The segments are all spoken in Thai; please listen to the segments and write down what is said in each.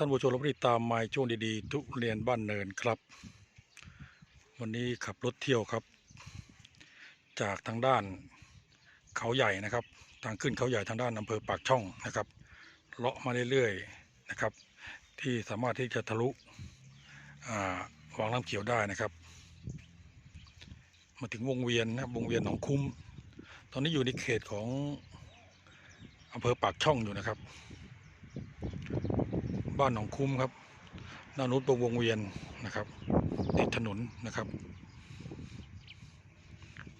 ท่านผู้ชมรับที่ตามมาช่วงดีๆ ทุเรียนบ้านเนินครับ วันนี้ขับรถเที่ยวครับ จากทางด้านเขาใหญ่นะครับ ทางขึ้นเขาใหญ่ทางด้านอำเภอปากช่องนะครับเลาะมาเรื่อยๆนะครับ ที่สามารถที่จะทะลุอ่าวางน้ำเขียวได้นะครับ มาถึงวงเวียนนะครับวงเวียนหนองคุ้ม ตอนนี้อยู่ในเขตของอำเภอปากช่องอยู่นะครับ บ้านหนองคุ้มครับด้านนู้นเป็นวงเวียนนะครับ ติดถนนนะครับ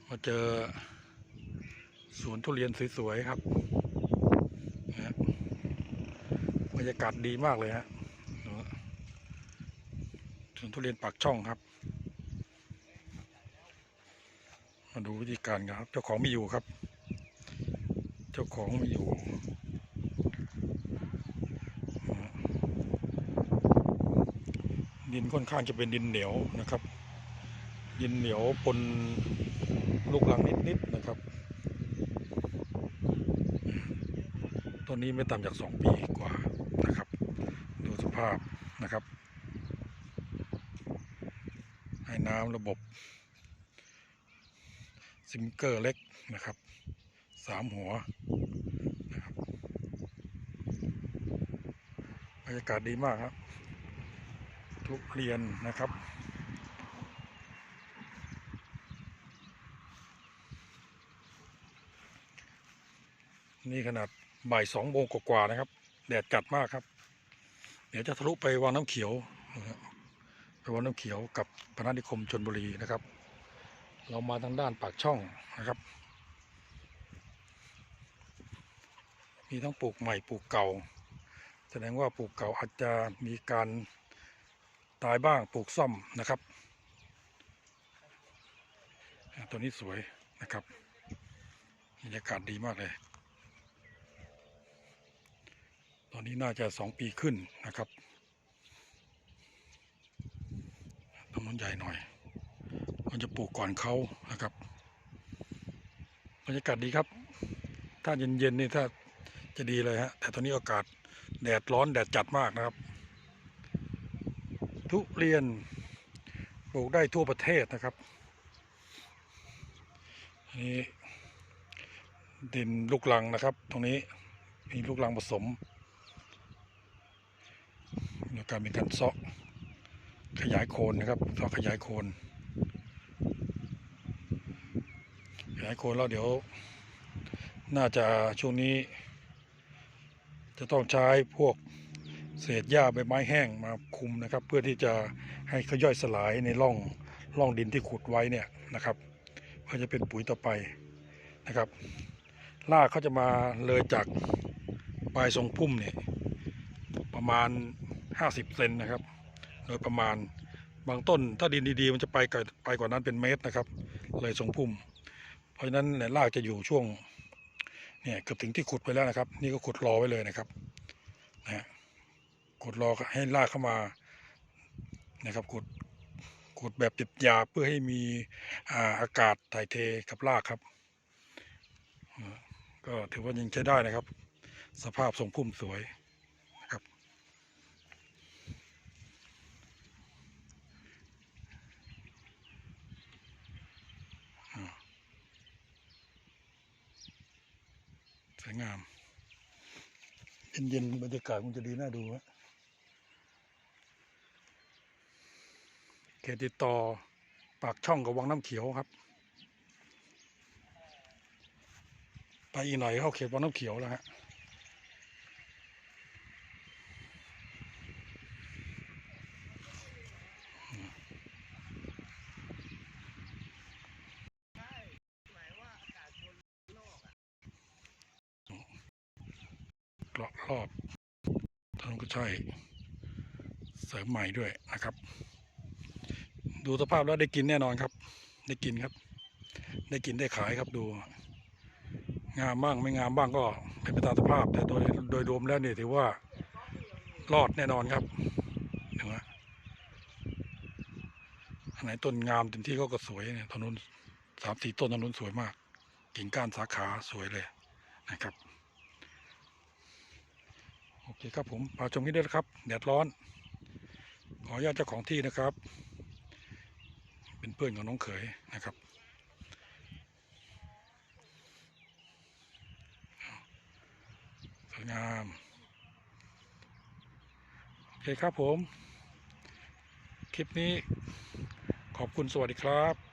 มาเจอสวนทุเรียนสวยๆครับนะบรรยากาศดีมากเลยฮะสวนทุเรียนปากช่องครับ มาดูวิธีการครับ เจ้าของไม่อยู่ครับ เจ้าของไม่อยู่ ดินค่อนข้างจะเป็นดินเหนียวนะครับ ดินเหนียวปนลูกรังนิดๆนะครับต้นนี้ไม่ต่ำจากสองปีกว่านะครับ ดูสภาพนะครับ ให้น้ำระบบ ซิงเกอร์เล็กนะครับสามหัวนะครับบรรยากาศดีมากครับ ทุเรียนนะครับ นี่ขนาดบ่ายสองโมงกว่าๆนะครับ แดดจัดมากครับ เดี๋ยวจะทะลุไปวังน้ำเขียวไปวังน้ำเขียวกับพนัสนิคมชนบุรีนะครับ เรามาทางด้านปากช่องนะครับ มีทั้งปลูกใหม่ปลูกเก่า แสดงว่าปลูกเก่าอาจจะมีการ ตายบ้างปลูกซ่อมนะครับ ตัวนี้สวยนะครับบรรยากาศดีมากเลย ตอนนี้น่าจะสองปีขึ้นนะครับต้นนใหญ่หน่อย มันจะปลูกก่อนเขานะครับบรรยากาศดีครับ ถ้าเย็นๆนี่ถ้าจะดีเลยฮะ แต่ตอนนี้อากาศแดดร้อนแดดจัดมากนะครับ ทุเรียนปลูกได้ทั่วประเทศนะครับนนี้ดินลูกลังนะครับ ตรงนี้มีลูกลังผสมมีการมีการเซาะขยายโคนนะครับเซาะขยายโคน ขยายโคนแล้วเดี๋ยว น่าจะช่วงนี้ จะต้องใช้พวก เศษหญ้าใบไม้แห้งมาคุมนะครับ เพื่อที่จะให้เขาย่อยสลายในร่องร่องดินที่ขุดไว้เนี่ยนะครับเพื่อจะเป็นปุ๋ยต่อไปนะครับรากเขาจะมาเลยจากปลายทรงพุ่มเนี่ยประมาณ 50เซนนะครับ โดยประมาณบางต้นถ้าดินดีๆ มันจะไปไกลไปกว่านั้นเป็นเมตรนะครับ เลยทรงพุ่ม เพราะฉะนั้นเนี่ยรากจะอยู่ช่วงเนี่ยเกือบถึงที่ขุดไปแล้วนะครับ นี่ก็ขุดรอไว้เลยนะครับนะฮะ กดรอให้ลากเข้ามานะครับกดกดแบบติดยาเพื่อให้มีอ่าอากาศถ่ายเทกับรากครับ ก็ถือว่ายังใช้ได้นะครับ สภาพทรงพุ่มสวยนะครับ สวยงาม เย็นๆบรรยากาศคงจะดีน่าดูฮะเข ตติดต่อปากช่องกับวังน้ำเขียวครับ ไปอีกหน่อยเข้าเขตวังน้ำเขียวแล้วฮะรอบรอบถนนก็ใช่เสริมใหม่ด้วยนะครับ ดูสภาพแล้วได้กินแน่นอนครับ ได้กินครับ ได้กินได้ขายครับดู งามบ้างไม่งามบ้างก็เป็นไปตามสภาพ แต่โดยโดยรวมแล้วเนี่ยถือว่ารอดแน่นอนครับเห็นไหมอันไหนต้นงามเต็มที่ก็ก็สวยเนี่ยถนนสามสี่ต้นถนนสวยมาก กิ่งก้านสาขาสวยเลยนะครับ โอเคครับผมมาชมกันด้วยนะครับ แดดร้อน ขออนุญาตเจ้าของที่นะครับ เป็นเพื่อนของน้องเขยนะครับสวยงามโอเคครับผม คลิปนี้ขอบคุณสวัสดีครับ